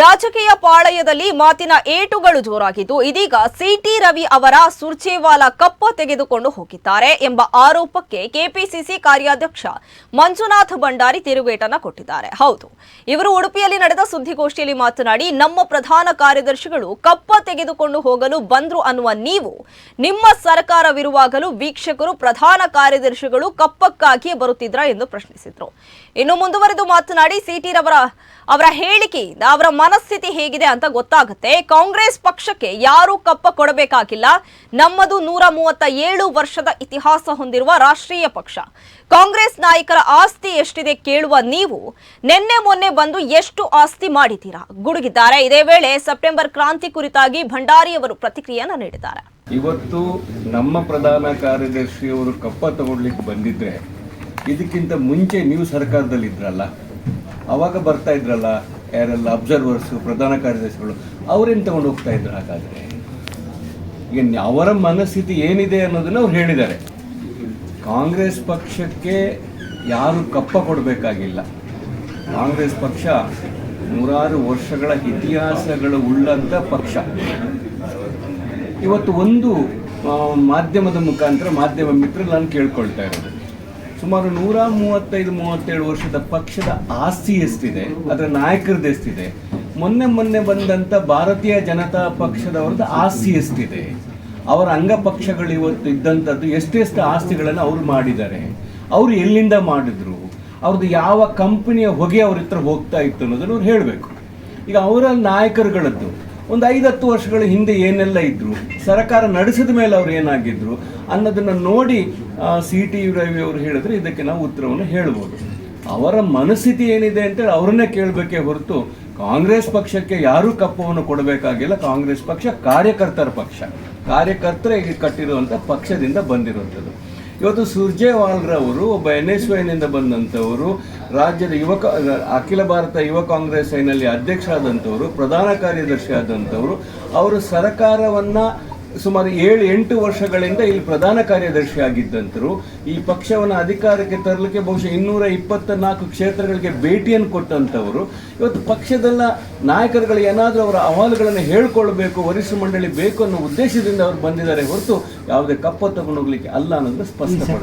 ರಾಜಕೀಯ ಪಾಳಯದಲ್ಲಿ ಮಾತಿನ ಏಟುಗಳು ಜೋರಾಗಿದ್ದು, ಇದೀಗ ಸಿಟಿ ರವಿ ಅವರ ಸುರ್ಜೇವಾಲ ಕಪ್ಪ ತೆಗೆದುಕೊಂಡು ಹೋಗಿದ್ದಾರೆ ಎಂಬ ಆರೋಪಕ್ಕೆ ಕೆಪಿಸಿಸಿ ಕಾರ್ಯಾಧ್ಯಕ್ಷ ಮಂಜುನಾಥ್ ಭಂಡಾರಿ ತಿರುಗೇಟನ್ನ ಕೊಟ್ಟಿದ್ದಾರೆ. ಹೌದು, ಇವರು ಉಡುಪಿಯಲ್ಲಿ ನಡೆದ ಸುದ್ದಿಗೋಷ್ಠಿಯಲ್ಲಿ ಮಾತನಾಡಿ, ನಮ್ಮ ಪ್ರಧಾನ ಕಾರ್ಯದರ್ಶಿಗಳು ಕಪ್ಪ ತೆಗೆದುಕೊಂಡು ಹೋಗಲು ಬಂದ್ರು ಅನ್ನುವ ನೀವು ನಿಮ್ಮ ಸರ್ಕಾರವಿರುವಾಗಲೂ ವೀಕ್ಷಕರು ಪ್ರಧಾನ ಕಾರ್ಯದರ್ಶಿಗಳು ಕಪ್ಪಕ್ಕಾಗಿಯೇ ಬರುತ್ತಿದ್ರ ಎಂದು ಪ್ರಶ್ನಿಸಿದ್ರು. ಇನ್ನು ಮುಂದುವರೆದು ಮಾತನಾಡಿ ಸಿಟಿ ರವರ ಅವರ ಹೇಳಿಕೆಯಿಂದ ಅವರ ಮನಸ್ಥಿತಿ ಹೇಗಿದೆ ಅಂತ ಗೊತ್ತಾಗುತ್ತೆ. ಕಾಂಗ್ರೆಸ್ ಪಕ್ಷಕ್ಕೆ ಯಾರೂ ಕಪ್ಪ ಕೊಡಬೇಕಾಗಿಲ್ಲ. ನಮ್ಮದು ನೂರ ಮೂವತ್ತ ಏಳು ವರ್ಷದ ಇತಿಹಾಸ ಹೊಂದಿರುವ ರಾಷ್ಟ್ರೀಯ ಪಕ್ಷ. ಕಾಂಗ್ರೆಸ್ ನಾಯಕರ ಆಸ್ತಿ ಎಷ್ಟಿದೆ ಕೇಳುವ ನೀವು. ನಿನ್ನೆ ಮೊನ್ನೆ ಬಂದು ಎಷ್ಟು ಆಸ್ತಿ ಮಾಡಿದ್ದೀರಾ? ಗುಡುಗಿದ್ದಾರೆ. ಇದೇ ವೇಳೆ ಸೆಪ್ಟೆಂಬರ್ ಕ್ರಾಂತಿ ಕುರಿತಾಗಿ ಭಂಡಾರಿ ಅವರು ಪ್ರತಿಕ್ರಿಯೆಯನ್ನು ನೀಡಿದ್ದಾರೆ. ಇವತ್ತು ನಮ್ಮ ಪ್ರಧಾನ ಕಾರ್ಯದರ್ಶಿಯವರು ಕಪ್ಪ ತಗೊಳ್ಲಿಕ್ಕೆ ಬಂದಿದ್ರೆ, ಇದಕ್ಕಿಂತ ಮುಂಚೆ ನೀವು ಸರ್ಕಾರದಲ್ಲಿ ಇದ್ರಲ್ಲ ಅವಾಗ ಬರ್ತಾ ಇದ್ರಲ್ಲ ಯಾರೆಲ್ಲ ಅಬ್ಸರ್ವರ್ಸು ಪ್ರಧಾನ ಕಾರ್ಯದರ್ಶಿಗಳು, ಅವ್ರೇನು ತಗೊಂಡು ಹೋಗ್ತಾ ಇದ್ರು ಹಾಗಾದರೆ? ಈಗ ಅವರ ಮನಸ್ಥಿತಿ ಏನಿದೆ ಅನ್ನೋದನ್ನು ಅವ್ರು ಹೇಳಿದ್ದಾರೆ. ಕಾಂಗ್ರೆಸ್ ಪಕ್ಷಕ್ಕೆ ಯಾರು ಕಪ್ಪ ಕೊಡಬೇಕಾಗಿಲ್ಲ. ಕಾಂಗ್ರೆಸ್ ಪಕ್ಷ ನೂರಾರು ವರ್ಷಗಳ ಇತಿಹಾಸಗಳು ಉಳ್ಳಂಥ ಪಕ್ಷ. ಇವತ್ತು ಒಂದು ಮಾಧ್ಯಮದ ಮುಖಾಂತರ ಮಾಧ್ಯಮ ಮಿತ್ರರು ನಾನು ಕೇಳ್ಕೊಳ್ತಾ ಇರೋದು. ಸುಮಾರು ನೂರ ಮೂವತ್ತೈದು, ಮೂವತ್ತೇಳು ವರ್ಷದ ಪಕ್ಷದ ಆಸ್ತಿ ಎಷ್ಟಿದೆ, ಅದರ ನಾಯಕರದ್ದು ಎಷ್ಟಿದೆ, ಮೊನ್ನೆ ಮೊನ್ನೆ ಬಂದಂಥ ಭಾರತೀಯ ಜನತಾ ಪಕ್ಷದವ್ರದ್ದು ಆಸ್ತಿ ಎಷ್ಟಿದೆ, ಅವರ ಅಂಗಪಕ್ಷಗಳು ಇವತ್ತು ಇದ್ದಂಥದ್ದು ಎಷ್ಟೆಷ್ಟು ಆಸ್ತಿಗಳನ್ನು ಅವ್ರು ಮಾಡಿದ್ದಾರೆ, ಅವರು ಎಲ್ಲಿಂದ ಮಾಡಿದ್ರು, ಅವ್ರದ್ದು ಯಾವ ಕಂಪನಿಯ ಹೊಗೆ ಅವ್ರ ಹತ್ರ ಹೋಗ್ತಾ ಇತ್ತು ಅನ್ನೋದನ್ನು ಅವ್ರು ಹೇಳಬೇಕು. ಈಗ ಅವರ ನಾಯಕರುಗಳದ್ದು ಒಂದು ಐದತ್ತು ವರ್ಷಗಳ ಹಿಂದೆ ಏನೆಲ್ಲ ಇದ್ರು, ಸರ್ಕಾರ ನಡೆಸಿದ ಮೇಲೆ ಅವ್ರು ಏನಾಗಿದ್ರು ಅನ್ನೋದನ್ನ ನೋಡಿ ಸಿ ಟಿ ರವಿ ಅವರು ಹೇಳಿದ್ರೆ ಇದಕ್ಕೆ ನಾವು ಉತ್ತರವನ್ನು ಹೇಳ್ಬೋದು. ಅವರ ಮನಸ್ಥಿತಿ ಏನಿದೆ ಅಂತೇಳಿ ಅವ್ರನ್ನೇ ಕೇಳಬೇಕೇ ಹೊರತು ಕಾಂಗ್ರೆಸ್ ಪಕ್ಷಕ್ಕೆ ಯಾರೂ ಕಪ್ಪವನ್ನು ಕೊಡಬೇಕಾಗಿಲ್ಲ. ಕಾಂಗ್ರೆಸ್ ಪಕ್ಷ ಕಾರ್ಯಕರ್ತರ ಪಕ್ಷ. ಕಾರ್ಯಕರ್ತರಿಗೆ ಕಟ್ಟಿರುವಂಥ ಪಕ್ಷದಿಂದ ಬಂದಿರುವಂಥದ್ದು. ಇವತ್ತು ಸುರ್ಜೇವಾಲ್ರವರು, ಒಬ್ಬ ಎನ್ ಎಸ್ ವೈನಿಂದ ಬಂದಂಥವರು, ರಾಜ್ಯದ ಯುವಕ, ಅಖಿಲ ಭಾರತ ಯುವ ಕಾಂಗ್ರೆಸ್ ಐನಲ್ಲಿ ಅಧ್ಯಕ್ಷರಾದಂಥವರು, ಪ್ರಧಾನ ಕಾರ್ಯದರ್ಶಿ ಆದಂಥವರು, ಅವರು ಸರ್ಕಾರವನ್ನ ಸುಮಾರು ಏಳು, ಎಂಟು ವರ್ಷಗಳಿಂದ ಇಲ್ಲಿ ಪ್ರಧಾನ ಕಾರ್ಯದರ್ಶಿ ಆಗಿದ್ದಂತರು ಈ ಪಕ್ಷವನ್ನು ಅಧಿಕಾರಕ್ಕೆ ತರಲಿಕ್ಕೆ ಬಹುಶಃ ಇನ್ನೂರ ಇಪ್ಪತ್ತ ನಾಲ್ಕು ಕ್ಷೇತ್ರಗಳಿಗೆ ಭೇಟಿಯನ್ನು ಕೊಟ್ಟಂಥವರು ಇವತ್ತು ಪಕ್ಷದಲ್ಲ ನಾಯಕರುಗಳು ಏನಾದರೂ ಅವರ ಅಹವಾಲುಗಳನ್ನು ಹೇಳ್ಕೊಳ್ಬೇಕು, ವರಿಷ್ಠ ಮಂಡಳಿ ಬೇಕು ಅನ್ನೋ ಉದ್ದೇಶದಿಂದ ಅವರು ಬಂದಿದ್ದಾರೆ ಹೊರತು ಯಾವುದೇ ಕಪ್ಪ ತಗೊಂಡು ಹೋಗ್ಲಿಕ್ಕೆ ಅಲ್ಲ ಅನ್ನೋದು ಸ್ಪಷ್ಟಪಡಿಸ್ತಾರೆ.